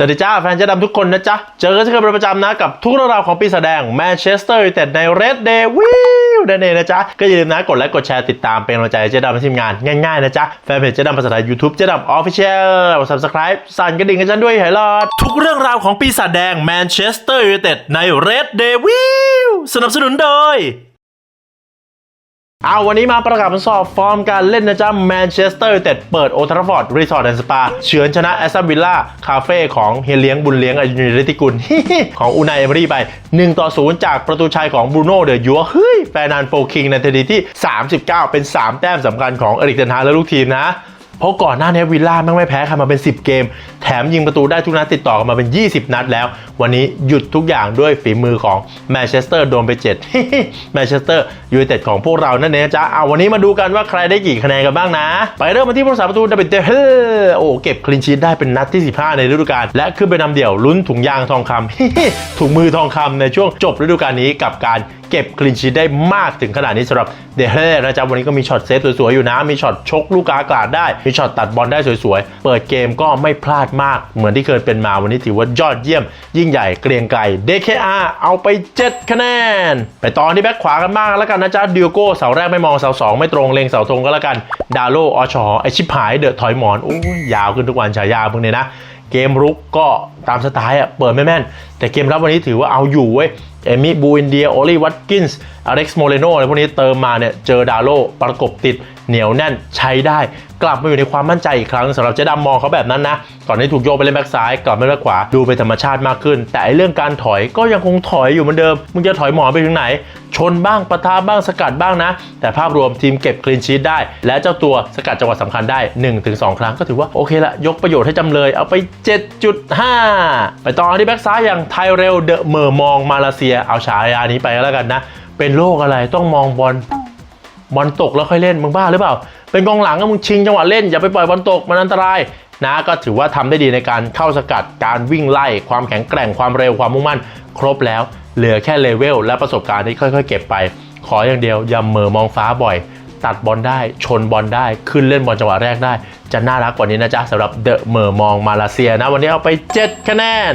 สวัสดีจ้าแฟนเจะดำทุกคนนะจ๊ะ เจอกันเช่นเคยประจำนะกับทุกเรื่องราวของปีศาจแดงแมนเชสเตอร์ยูไนเต็ดในเรดเดวิวนั่นเองนะจ๊ะ ก็อย่าลืมนะกดไลค์กดแชร์ติดตามเป็นกำลังใจเจ๊ดำและทีมงานง่ายๆนะจ๊ะ แฟนเพจเจ๊ดำภาษาไทยยูทูบเจ๊ดำออฟฟิเชียลสับสไครป์สั่นกระดิ่งกันฉันด้วยให้รอดทุกเรื่องราวของปีศาจแดงแมนเชสเตอร์ยูไนเต็ดในเรดเดวิวสนับสนุนโดย เอาวันนี้มาประกาศผลสอบฟอร์มการเล่นนะจ๊ะแมนเชสเตอร์ยูไนเต็ดเปิดโอทราฟอร์ดรีสอร์ทแอนด์สปาเฉือนชนะแอสตันวิลล่าคาเฟ่ของเฮียเลียงบุญเลี้ยงอายุนิริติกุล ของอูนายเอเมรี่ไป 1 ต่อ 0 จากประตูชัยของบรูโน่เดอยัวเฮ้ยแฟนนันโฟคิงในนาทีที่ 39 เป็น 3 แต้มสำคัญของเอริกเทนฮาและลูกทีมนะ เพราะก่อนหน้านี้วิลล่าแม่งไม่แพ้ใครมาเป็น 10 เกม แถมยิงประตูได้ทุกนัดติดต่อกันมาเป็น 20 นัดแล้ว วันนี้หยุดทุกอย่างด้วยฝีมือของแมนเชสเตอร์โดนไป7แมนเชสเตอร์ยูไนเต็ดของพวกเรานั่นเองจ๊ะเอาวันนี้มาดูกันว่าใครได้กี่คะแนนกันบ้างนะ ไปเริ่มมาที่ผู้รักษาประตูดับเบิลเดเฮโอ้เก็บคลีนชีตได้เป็นนัดที่ 15 ในฤดูกาลและขึ้นไปนำเดี่ยวลุ้นถุงยางทองคำถุงมือทองคำในช่วงจบฤดูกาลนี้กับการเก็บคลีนชีตได้มากถึงขนาดนี้สำหรับเดเฮนะจ๊ะวันนี้ก็มีช็อตเซฟสวยๆอยู่นะ มีช็อตชกลูกกากาดได้ มีช็อตตัดบอลได้สวยๆ เปิดเกมก็ไม่พลาดมาก เหมือนที่เคยเป็นมาวันนี้ถือว่ายอดเยี่ยม ยิ่งใหญ่เกรียงไกร DKR เอาไป 7 คะแนน ไปตอนที่แบ็คขวากันบ้างแล้วกันนะจ๊ะดิโอโก้เสาแรกไม่มองเสาสองไม่ตรงเลงเสาตรงก็แล้วกันดาโลอชอไอชิบหายเดอะถอยหมอนโอ้ยยาวขึ้นทุกวันฉายาพวกนี้นะเกมรุกก็ตามสไตล์อะเปิดไม่แม่น แต่เกมรับวันนี้ถือว่าเอาอยู่เว้ยเอมิบูอินเดียโอลีวัตกินส์อเล็กซ์โมเรโนอะไรพวกนี้เติมมาเนี่ยเจอดาโลประกบติดเหนียวแน่นใช้ได้ กลับมาอยู่ในความมั่นใจอีกครั้งสำหรับเจ๊ดำมองเขาแบบนั้นนะก่อนที่ถูกโยกไปเล่นแบ็กซ้ายกลับมาเล่นแบ็กขวาดูเป็นธรรมชาติมากขึ้น แต่ไอเรื่องการถอยก็ยังคงถอยอยู่เหมือนเดิมมึงจะถอยหมอนไปถึงไหน ชนบ้างปะทะบ้างสกัดบ้างนะ แต่ภาพรวมทีมเก็บคลีนชีตได้ และเจ้าตัวสกัดจังหวะสำคัญได้ 1-2 ครั้งก็ถือว่าโอเคละยกประโยชน์ให้จำเลยเอาไป 7.5 ไปต่อที่แบ็กซ้ายอย่างไทเรลเดอะเมอร์มองมาเลเซียเอาฉายานี้ไปแล้วกันนะ เป็นโรคอะไรต้องมองบอลบอลตกแล้วค่อยเล่นมึงบ้าหรือเปล่า เป็นกองหลังก็มึงชิงจังหวะเล่นอย่าไปปล่อยบอลตกมันอันตรายนะก็ถือว่าทำได้ดีในการเข้าสกัดการวิ่งไล่ ความแข็งแกร่งความเร็วความมุ่งมั่น ครบแล้ว เหลือแค่เลเวลและประสบการณ์ที่ค่อยๆ เก็บไป ขออย่างเดียวอย่าเหม่อมองฟ้าบ่อย ตัดบอลได้ชนบอลได้ขึ้นเล่นบอลจังหวะแรกได้ จะน่ารักกว่านี้นะจ๊ะสำหรับเดอะเหม่อมองมาเลเซียนะ วันนี้เอาไป 7 คะแนน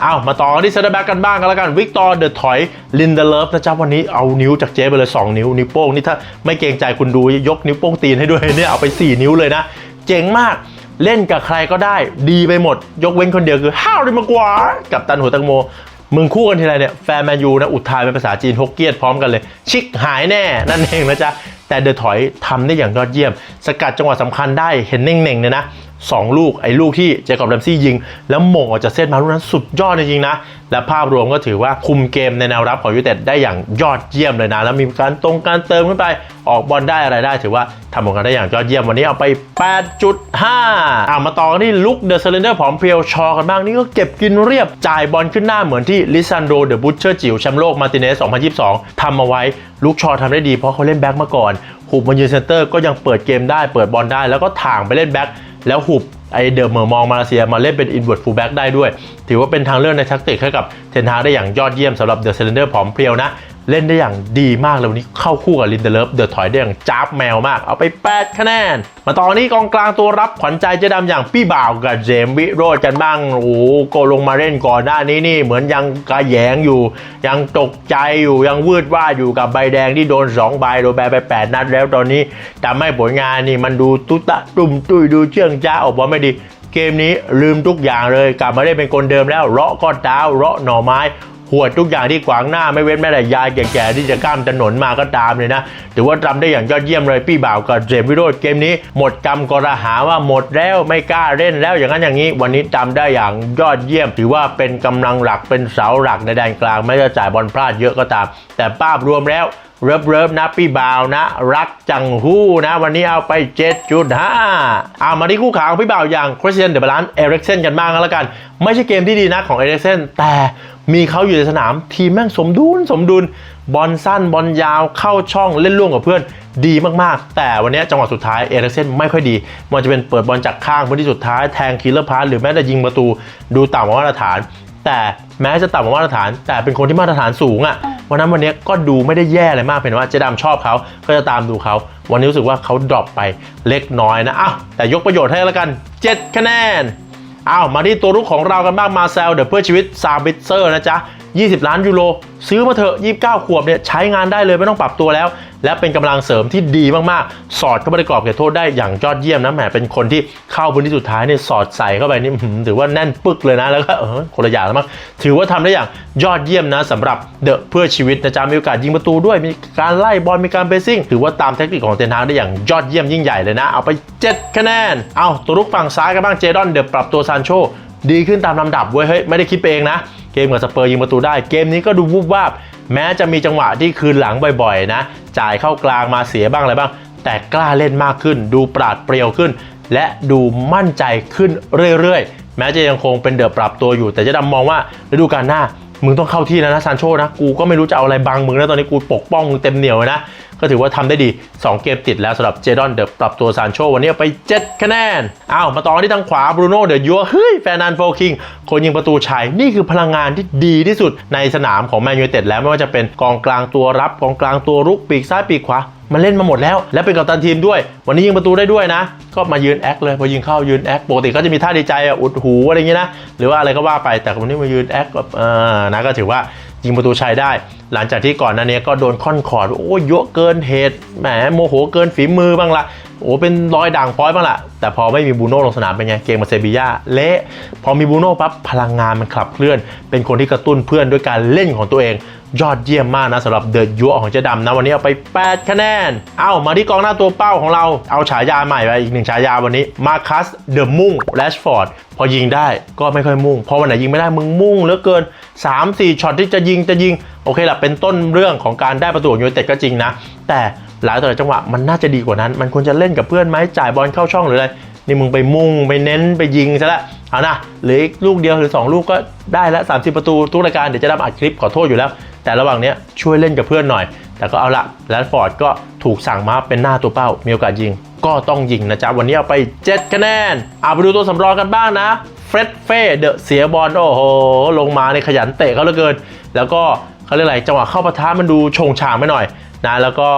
เอามาต่อที่เซนเตอร์แบ็กกันบ้างกันแล้วกันวิกตอร์เดอะถอยลินเดเลฟนะจ๊ะวันนี้เอานิ้วจากเจ๊ไปเลย 2 นิ้ว นิ้วโป้งนี่ถ้าไม่เกรงใจคุณดูยกนิ้วโป้งตีนให้ด้วยเนี่ยเอาไป 4 นิ้วเลยนะ เจ๋งมากเล่นกับใครก็ได้ดีไปหมด ยกเว้นคนเดียวคือห้าวดิมากว่ากับตันหัวตังโมมึงคู่กันทีไรเนี่ยแฟนแมนยูนะอุทานเป็นภาษาจีนฮกเกี้ยนพร้อมกันเลย ชิกหายแน่ นั่นเองนะจ๊ะ แต่เดอะถอยทำได้อย่างยอดเยี่ยม สกัดจังหวะสำคัญได้เห็นเน่งๆเนี่ยนะ สองลูกไอ้ลูกที่เจคอบแรมซี่ยิง แล้วหม่งออกจากเส้นมาลูกนั้นสุดยอดจริงๆนะ และภาพรวมก็ถือว่าคุมเกมในแนวรับของยูเต็ดได้อย่างยอดเยี่ยมเลยนะ แล้วมีการตรงการเติมขึ้นไปออกบอลได้อะไรได้ ถือว่าทำผลงานได้อย่างยอดเยี่ยมวันนี้เอาไป 8.5อ่ามาต่อกันที่ลุกเดอะเซเลนเดอร์ผอมเพรียวชอกันบ้างนี่ก็เก็บกินเรียบจ่ายบอลขึ้นหน้าเหมือนที่ลิซันโดเดอะบูชเชอร์จิ๋วแชมป์โลกมาติเนส 2022 ทำเอาไว้ลุกชอทำได้ดีเพราะเขาเล่นแบ็คมาก่อนหุบมายืนเซนเตอร์ก็ยังเปิดเกมได้เปิดบอลได้แล้วก็ถ่างไปเล่นแบ็ค แล้วหุบไอเดอร์เมอร์มองมาเลเซียมาเล่นเป็นอินเวอร์ฟูลแบ็กได้ด้วย ถือว่าเป็นทางเลือกในแทักติกให้กับเทนฮาได้อย่างยอดเยี่ยมสำหรับเดอะเซเลนเดอร์ผอมเพรียวนะ เล่นได้อย่างดีมากเลยวันนี้เข้าคู่กับลินเดเลฟเดอะถอยได้อย่างจ้าบแมวมาก เอาไป 8 คะแนน มาต่อนี้กองกลางตัวรับขวัญใจเจ๊ดำอย่างพี่บ่าวกับเจมวิโรจน์กันบ้าง โอ้โหก็ลงมาเล่นก่อนหน้านี้นี่เหมือนยังกระแยงอยู่ ยังตกใจอยู่ยังวืดว่าอยู่กับใบแดงที่โดน 2 ใบโดนแบนไป 8 นัดแล้วตอนนี้ทำให้ผลงานนี่มันดูตุ๊ตะตุ่มตุยดูเชื่องจ้าออกบอลไม่ดี เกมนี้ลืมทุกอย่างเลยกลับมาได้เป็นคนเดิมแล้วเลาะก็ดาวเลาะหน่อไม้ วดทุกอย่างที่ขวางหน้าไม่เว้นแม้แต่ยายแก่ๆที่จะข้ามถนนมาก็ตามเลยนะถือว่าทำได้อย่างยอดเยี่ยมเลยพี่บ่าวกับเจมวิโรดเกมนี้ หมดกรรมกระหาว่าหมดแล้วไม่กล้าเล่นแล้วอย่างนั้นอย่างนี้ วันนี้ทำได้อย่างยอดเยี่ยม ถือว่าเป็นกำลังหลักเป็นเสาหลักในแดนกลางไม่จะจ่ายบอลพลาดเยอะก็ตาม แต่ภาพรวมแล้ว เริบเริบนะพี่บ่าวนะ รักจังหู้นะ วันนี้เอาไป 7.5เอามาที่คู่ขาของพี่บ่าวอย่างคริสเตียนเดบลานเอริกเซนกันบ้างแล้วกัน ไม่ใช่เกมที่ดีนะของเอริกเซนแต่มีเขาอยู่ในสนามทีมแม่งสมดุลสมดุลบอลสั้นบอลยาวเข้าช่องเล่นร่วมกับเพื่อนดีมากๆ แต่วันนี้จังหวะสุดท้ายเอริกเซนไม่ค่อยดีมันจะเป็นเปิดบอลจากข้างพื้นที่สุดท้ายแทงคิลเลอร์พาสหรือแม้แต่ยิงประตูดูต่ำกว่ามาตรฐาน แต่แม้จะต่ำกว่ามาตรฐาน แต่เป็นคนที่มาตรฐานสูงอะ่ะ วันนั้นวันนี้ก็ดูไม่ได้แย่อะไรมากเป็นว่าเจดามชอบเขาก็จะตามดูเขาวันนี้รู้สึกว่าเขาดรอปไปเล็กน้อยนะอ้าวแต่ยกประโยชน์ให้แล้วกัน 7 คะแนนอ้าวมาที่ตัวรุกของเรากันบ้างมาเซลเดอะเพื่อชีวิตซาบิเซอร์นะจ๊ะ 20 ล้านยูโรซื้อมาเถอะ 29 ขวบเนี่ยใช้งานได้เลยไม่ต้องปรับตัวแล้ว และเป็นกำลังเสริมที่ดีมากๆ สอดเข้าไปในกรอบเขตโทษได้อย่างยอดเยี่ยมนะแหมเป็นคนที่เข้าพื้นที่สุดท้ายเนี่ยสอดใส่เข้าไปนี่ถือว่าแน่นปึกเลยนะแล้วก็เออคนละอย่างแล้วมั้งถือว่าทำได้อย่างยอดเยี่ยมนะสำหรับเดอะเพื่อชีวิตนะจ๊ะมีโอกาสยิงประตูด้วยมีการไล่บอลมีการเบสซิ่งถือว่าตามเทคนิคของเทนฮากได้อย่างยอดเยี่ยมยิ่งใหญ่เลยนะ เอาไป 7 คะแนน เอาตัวลุกฝั่งซ้ายกันบ้างเจดอนเดอะปรับตัวซานโช ดีขึ้นตามลำดับเว้ยเฮ้ยไม่ได้คิดไปเองนะ เกมกับสเปอร์ยิงประตูได้เกมนี้ก็ดูวูบวาบแม้จะมีจังหวะที่คืนหลังบ่อยๆนะ จ่ายเข้ากลางมาเสียบ้างอะไรบ้าง แต่กล้าเล่นมากขึ้น ดูปราดเปรียวขึ้น และดูมั่นใจขึ้นเรื่อยๆ แม้จะยังคงเป็นเดือปรับตัวอยู่ แต่จะดำมองว่าฤดูกาลหน้ามึงต้องเข้าที่แล้วนะซานโชนะ กูก็ไม่รู้จะเอาอะไรบังมึงนะตอนนี้กูปกป้องมึงเต็มเหนียวนะก็ถือว่าทำได้ดี 2 เกมติดแล้วสำหรับเจดอนเดอะปรับตัวซานโชวันนี้ไป 7 คะแนนอ้าวมาต่อที่ทางขวาบรูโน่เดอะยัวเฮ้ยแฟนันโฟคิงคนยิงประตูชัยนี่คือพลังงานที่ดีที่สุดในสนามของแมนยูเต็ดแล้วไม่ว่าจะเป็นกองกลางตัวรับกองกลางตัวรุกปีกซ้ายปีกขวามันเล่นมาหมดแล้ว และเป็นกัปตันทีมด้วย วันนี้ยิงประตูได้ด้วยนะ ก็มายืนแอคเลยพอยิงเข้ายืนแอคปกติก็จะมีท่าดีใจอะอุดหูอะไรอย่างงี้นะ หรือว่าอะไรก็ว่าไปแต่วันนี้มายืนแอคแบบเออนะก็ถือว่า ยิงประตูชัยได้ หลังจากที่ก่อนหน้านี้ก็โดนค่อนขอดโอ้ยเยอะเกินเหตุแหมโมโหเกินฝีมือบ้างละ โอ้เป็นรอยด่างพร้อยบ้างละแต่พอไม่มีบูโน่ลงสนามเป็นไง เกมมาเซบีย่าเละพอมีบูโน่ปั๊บพลังงานมันขับเคลื่อน เป็นคนที่กระตุ้นเพื่อนด้วยการเล่นของตัวเอง ยอดเยี่ยมมากนะสำหรับเดอะยัวของเจ๊ดำนะวันนี้เอาไป 8 คะแนน เอามาที่กองหน้าตัวเป้าของเราเอาฉายาใหม่ไปอีกหนึ่งฉายาวันนี้มาคัสเดอะมุ่งแรชฟอร์ดพอยิงได้ก็ไม่ค่อยมุ่ง พอวันไหนยิงไม่ได้มึงมุ่งเหลือเกิน 3-4ช็อตที่จะยิงจะยิงโอเคละเป็นต้นเรื่องของการได้ประตูของยูไนเต็ดก็จริงนะ แต่ หลายต่อหลายจังหวะมันน่าจะดีกว่านั้น มันควรจะเล่นกับเพื่อนไหมจ่ายบอลเข้าช่องหรืออะไรนี่มึงไปมุ่งไปเน้นไปยิงซะละเอานะเหลืออีกลูกเดียวหรือ 2 ลูกก็ได้ล้ว30 ประตูทุกรายการเดี๋ยวจะได้อัดคลิปขอโทษอยู่แล้ว แต่ระหว่างนี้ช่วยเล่นกับเพื่อนหน่อย แต่ก็เอาละแรดฟอร์ดก็ถูกสั่งมาเป็นหน้าตัวเป้า มีโอกาสยิง ก็ต้องยิงนะจ๊ะ วันนี้เอาไป 7 คะแนนเอาไปดูตัวสำรองกันบ้างนะเฟร็ดเฟ่เดอะเสียบอลโอ้โหลงมาในขยันเตะเขาเหลือเกิน แล้วก็เขาเรียกอะไรจังหวะเข้าปะทะมันดูโชงฉางไปหน่อยนะแล้วก็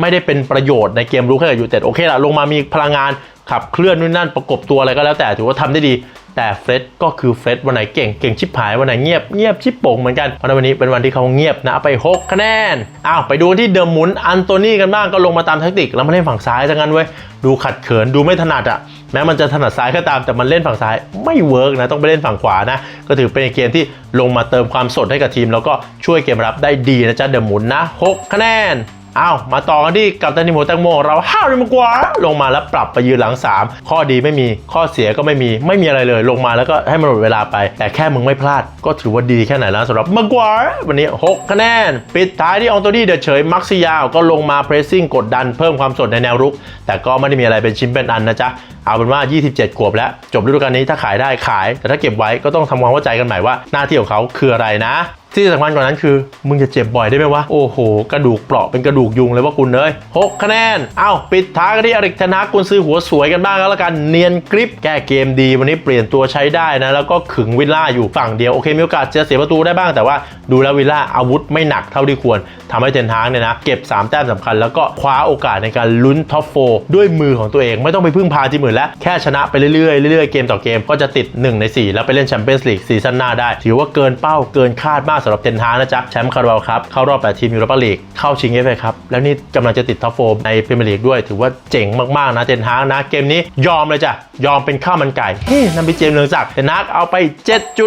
ไม่ได้เป็นประโยชน์ในเกมรุกให้กับยูเต็ดโอเคละลงมามีพลังงานขับเคลื่อนนู่นนั่นประกบตัวอะไรก็แล้วแต่ถือว่าทำได้ดี แต่เฟร็ดก็คือเฟร็ดวันไหนเก่งเก่งชิบหายวันไหนเงียบเงียบชิบโป่งเหมือนกันเพราะวันนี้เป็นวันที่เขาเงียบนะไป 6 คะแนนอ้าวไปดูที่เดอะหมุนอันโตนี่กันบ้างก็ลงมาตามแทคติกแล้วมาเล่นฝั่งซ้ายซะงั้นเว้ยดูขัดเขินดูไม่ถนัดอะแม้มันจะถนัดซ้ายก็ตามแต่มันเล่นฝั่งซ้ายไม่เวิร์กนะต้องไปเล่นฝั่งขวานะก็ถือเป็นเกมที่ลงมาเติมความสดให้กับทีม แล้วก็ช่วยเกมรับได้ดีนะจ๊ะเดอะหมุนนะ 6 คะแนน อ้าวมาต่อกันที่กับตันทีมโมแตงโมเราห้าวริมกว่าลงมาแล้วปรับไปยืนหลัง 3 ข้อดีไม่มีข้อเสียก็ไม่มีไม่มีอะไรเลย ลงมาแล้วก็ให้มันหมดเวลาไป แต่แค่มึงไม่พลาด ก็ถือว่าดีแค่ไหนแล้วสำหรับมากวาวันนี้ 6 คะแนน ปิดท้ายที่องโตนี่เดอเฉยมักซิยาวก็ลงมาเพรสซิ่งกดดันเพิ่มความสดในแนวรุก แต่ก็ไม่ได้มีอะไรเป็นชิ้นเป็นอันนะจ๊ะเอาเป็นว่า 27 ขวบแล้ว จบฤดูกาลนี้ถ้าขายได้ขาย แต่ถ้าเก็บไว้ก็ต้องทำความเข้าใจกันใหม่ว่าหน้าที่ของเขาคืออะไรนะ ที่สำคัญกว่านั้นคือ มึงจะเจ็บบ่อยได้ไหมวะ โอ้โห กระดูกเปราะเป็นกระดูกยุงเลยว่าคุณเอ้ย6คะแนน เอ้า ปิดท้ายกันที่อริกธนากุนซื้อหัวสวยกันบ้างแล้วกัน เนียนกริป แก้เกมดีวันนี้เปลี่ยนตัวใช้ได้นะ แล้วก็ขึงวิลล่าอยู่ฝั่งเดียว โอเค มีโอกาสจะเสียประตูได้บ้างแต่ว่าดูแล้ววิลล่าอาวุธไม่หนักเท่าที่ควรทำให้เทนฮางเนี่ยนะเก็บ 3 แต้มสำคัญ แล้วก็คว้าโอกาสในการลุ้นท็อปโฟด้วยมือของตัวเองไม่ต้องไปพึ่งพาทีมอื่นแล้วแค่ชนะไปเรื่อยๆเรื่อยๆเกมต่อเกมก็จะติด 1 ใน 4 แล้วไปเล่นแชมเปี้ยนส์ลีกซีซั่นหน้าได้ ถือว่าเกินเป้าเกินคาดมากสำหรับเทนฮานะจ๊ะแชมป์คาราบาลครับเข้ารอบ8ทีมยูโรปาลีกเข้าชิงเอฟเอครับแล้วนี่กำลังจะติดท็อปโฟในพรีเมียร์ลีกด้วย ถือว่าเจ๋งมากๆนะเทนฮานะเกมนี้ยอมเลยจ้ะยอมเป็นข้าวมันไก่เฮ้นั่นเป็นเจมเรืองศักดิ์เทนฮางเอาไป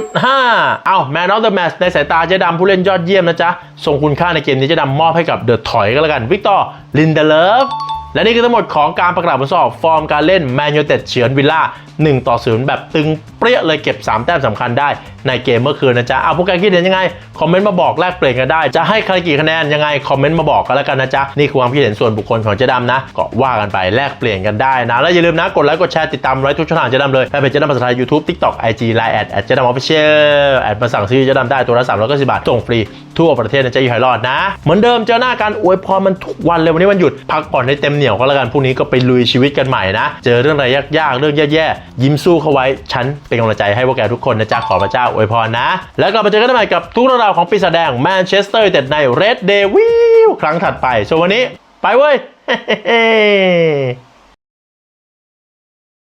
7.5 เอาแมนออฟเดอะแมตช์ในสายตาเจ๊ดำผู้เล่นยอดเยี่ยมนะจ๊ะส่งคุณค่าในเกมนี้เจ๊ดำมอบให้กับเดอะถอยก็แล้วกันวิกตอร์ลินเดเลฟ และนี่คือทั้งหมดของการประกาศผลสอบฟอร์มการเล่นแมนยูเต็ดเฉือนวิลล่า1ต่อ0แบบตึงเปรี้ยเลยเก็บ 3 แต้มสำคัญได้ในเกมเมื่อคืนนะจ๊ะเอาพวกแกคิดเห็นยังไง คอมเมนต์มาบอกแลกเปลี่ยนกันได้ จะให้ใครกี่คะแนนยังไง คอมเมนต์มาบอกกันแล้วกันนะจ๊ะ นี่คือความคิดเห็นส่วนบุคคลของเจ๊ดำนะ ก็ว่ากันไปแลกเปลี่ยนกันได้นะ แล้วอย่าลืมนะ กดไลค์กดแชร์ติดตามไลฟ์ทุกช่องทางเจ๊ดำเลยแฟนเพจเจ๊ดำภาษาไทยยูทูบทิกต็อกไอจีไลน์แอดแอดเจ๊ดำออฟฟิเชียลแอดมาสั่งซื้อเจ๊ดำได้ตัวละ390บาทส่งฟรีทั่วประเทศนะจ๊ะอยู่หายรอดนะเหมือนเดิมเจอหน้ากันอวยพรมันทุกวันเลยวันนี้วันหยุดพักผ่อนให้เต็มเหนียวก็แล้วกันพรุ่งนี้ก็ไปลุยชีวิตกันใหม่นะ เจอเรื่องอะไรยากๆ เรื่องแย่ๆ ยิ้มสู้เข้าไว้ ฉันเป็นกำลังใจให้พวกแกทุกคนนะจ๊ะ ขอพระเจ้าอวยพรนะ แล้วกลับมาเจอกันใหม่กับทุกเรื่องราวของปีศาจแดงแมนเชสเตอร์ยูไนเต็ดใน Red Devil ครั้งถัดไปส่วนวันนี้ ไปเว้ย